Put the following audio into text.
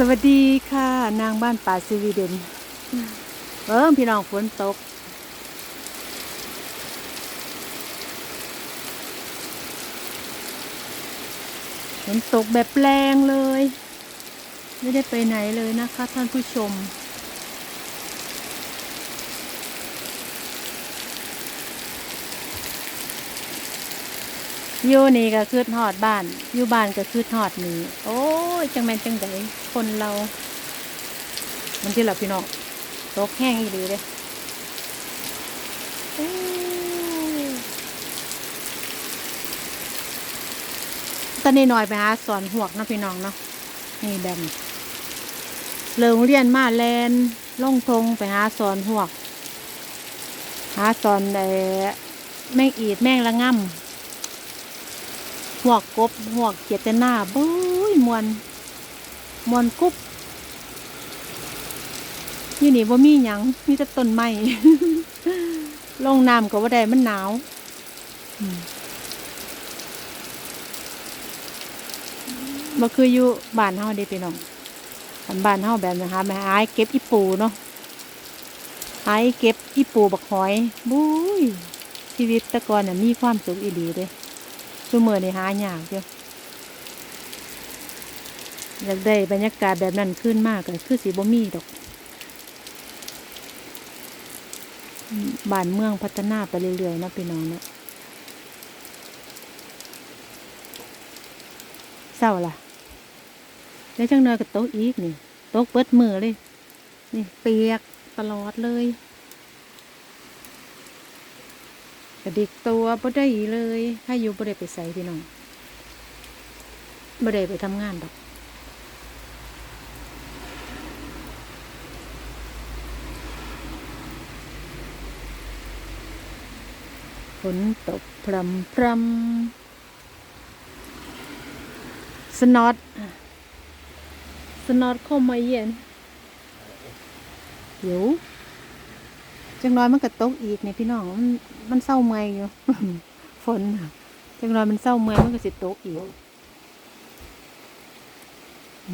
สวัสดีค่ะ นางบ้านป่าสวีเดนเออพี่น้องฝนตก ฝนตกแบบแรงเลย ไม่ได้ไปไหนเลยนะคะท่านผู้ชม อยู่นี่ก็คือทอดบ้าน อยู่บ้านก็คือทอดนี่โอ้ย จังแม่นจังไดคนเรา มันที่หลับพี่น้องตกแห้งอีหลีเลยอ้ยตอนนี้หน่อยไปหาสอนหวกนาะพี่น้องเนาะ นี่แบมเลิงเรียนมาแลนล่องทงไปหาสอนหวก หาสอนไอ้แมงอีดแมงละง่ำ หวกกบหวกเกียรติหน้าบุ้ยมวนมวนกุบอยู่นี่บ่ามีหยังมีแต่ต้นไม้ลงน้ำก็บ่ได้มันหนาวมบ่คืออยู่บ้านเฮาด้พี่น้องบ้านเฮาแบบนะคะแม่อายเก็บอีปูเนาะอายเก็บอีปูบักหอยบุ้ยชีวิตต่ก่อนน่ะมีความสุขอีหลีเลย ด้ชั่วมือนี่หายากเดียวอยากได้บรรยากาศแบบนั้นขึ้นมากเลยคือสีบ่มีดอก บ้านเมืองพัฒนาไปเรื่อยๆนะพี่น้องเนาะเศร้าล่ะ แล้วจังเนยก็โต๊ะอีกนี่โต๊ะเปิดมือเลย นี่เปียกตลอดเลย กระดิกตัวบ่ได้เลยให้อยู่บ่ได้ไปใส่พี่น้องบ่ได้ไปทำงานดอกฝนตกพรำพรำสนอตสนอตเข้ามาเย็นเดี๋ยว จังน้อยมันก็ตกอีกเนี่ยพี่น้องมันมันเศร้าเมื่อยอยู่ฝนจังน้อยมันเศร้าเมื่อยมันก็สิตกอีกอ